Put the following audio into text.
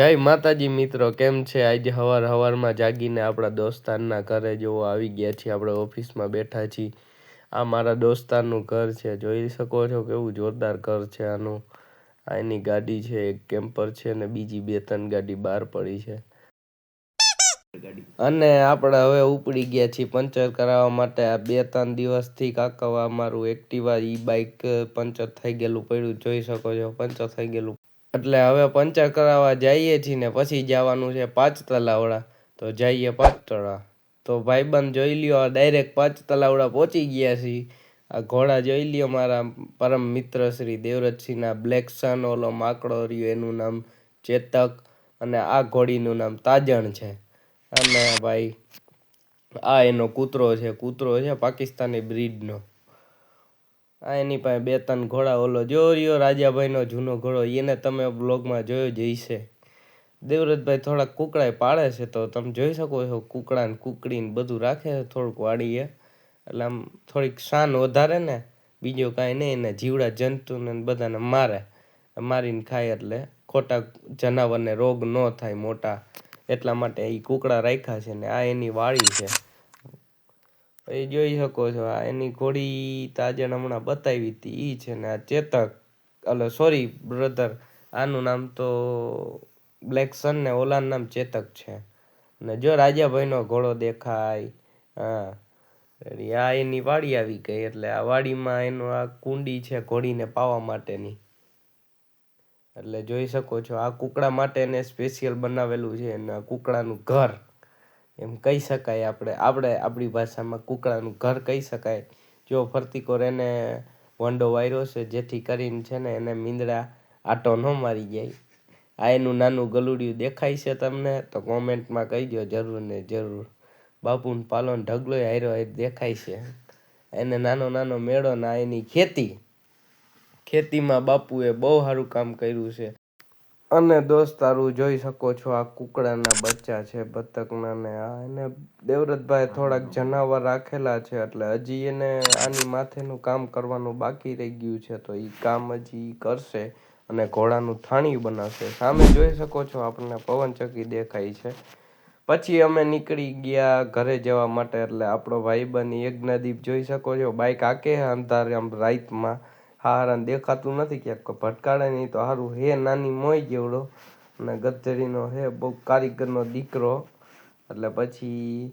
જય માતાજી મિત્રો, કેમ છે? આજે હવાર હવારમાં જાગીને આપણા દોસ્તારના ઘરે જેવો આવી ગયા છીએ. આપણે ઓફિસમાં બેઠા છીએ. આ મારા દોસ્તારનું ઘર છે. જોઈ શકો છો કેવું જોરદાર ઘર છે આનું. આ એની ગાડી છે, એક કેમ્પર છે અને બીજી બે ત્રણ ગાડી બહાર પડી છે. અને આપણે હવે ઉપડી ગયા છીએ પંચર કરાવવા માટે. આ બે ત્રણ દિવસથી કાકા અમારું એક્ટિવા ઈ બાઇક પંચર થઈ ગયેલું પડ્યું. જોઈ શકો છો, પંચર થઈ ગયેલું એટલે હવે પંચર કરાવવા જઈએ છીએ ને પછી જવાનું છે પાંચ તલાવડા તો જઈએ પાંચ તળા તો ભાઈબંધ જોઈ લ્યો ડાયરેક્ટ પાંચ તલાવડા પહોંચી ગયા છીએ આ ઘોડા જોઈ લ્યો મારા પરમ મિત્ર શ્રી દેવરજસિંહના બ્લેક સન ઓલો માકડો રહ્યો, એનું નામ ચેતક અને આ ઘોડીનું નામ તાજણ છે. અને ભાઈ, આ એનો કૂતરો છે કૂતરો છે પાકિસ્તાની બ્રીડનો આ એની પાસે બે ત્રણ ઘોડા ઓલો જો રહ્યો રાજાભાઈનો જૂનો ઘોડો, એને તમે બ્લોગમાં જોયો જ હશે. દેવરતભાઈ થોડાક કુકડાય પાડે છે તો તમે જોઈ શકો છો કુકડા ને કુકડી ને બધું રાખે છે, થોડુંક વાડીએ એટલે આમ થોડીક શાન વધારે ને, બીજો કાંઈ નહીં, એને જીવડા જંતુને બધાને મારે. મારીને ખાય એટલે ખોટા જનાવરને રોગ ન થાય મોટા. એટલા માટે એ કુકડા રાખ્યા છે ને, આ એની વાળી છે. એ જોઈ શકો છો. આ એની ઘોડી તાજણ હમણાં બતાવી હતી. એ છે ને આ ચેતક. એટલે સોરી બ્રધર આનું નામ તો બ્લેક સન ને ઓલાનું નામ ચેતક છે. ને જો રાજાભાઈનો ઘોડો દેખાય. હા. આ એની વાડી આવી ગઈ. એટલે આ વાડીમાં એનું આ કુંડી છે ઘોડીને પાવા માટેની. એટલે જોઈ શકો છો, આ કુકડા માટે એને સ્પેશિયલ બનાવેલું છે. આ કુકડાનું ઘર. એમ કહી શકાય આપણે આપણે આપણી ભાષામાં કુકડાનું ઘર કહી શકાય. જો ફરતી કોર એને વંડો વાયરો છે, જેથી કરીને છે ને એને મીંદડા આટો ન મારી જાય. આ એનું નાનું ગલુડિયું દેખાય છે તમને તો કોમેન્ટમાં કહીજો જરૂર ને જરૂર. બાપુને પાલોન ઢગલો હાર્યો હાર દેખાય છે. એને નાનો નાનો મેળો ના એની ખેતી. ખેતીમાં બાપુએ બહુ સારું કામ કર્યું છે. અને દોસ્તારું જોઈ શકો છો આ કુકડાના બચ્ચા છે, બતકના ને આ. એને દેવરતભાઈ થોડાક જનાવર રાખેલા છે એટલે હજી એને આની માથેનું કામ કરવાનું બાકી રહી ગયું છે, તો એ કામ હજી કરશે અને ઘોડાનું થાણી બનાવશે. સામે જોઈ શકો છો આપણને પવનચક્કી દેખાય છે. પછી અમે નીકળી ગયા ઘરે જવા માટે એટલે આપણો ભાઈબંધ યજ્ઞદીપ જોઈ શકો છો. બાઇક આકે અંધારે આમ રાઈતમાં. હારાને દેખાતું નથી ક્યાંક ભટકાડે નહીં તો સારું હે નાની મોય જેવડો. અને ગધેડીનો હે બહુ કારીગરનો દીકરો. એટલે પછી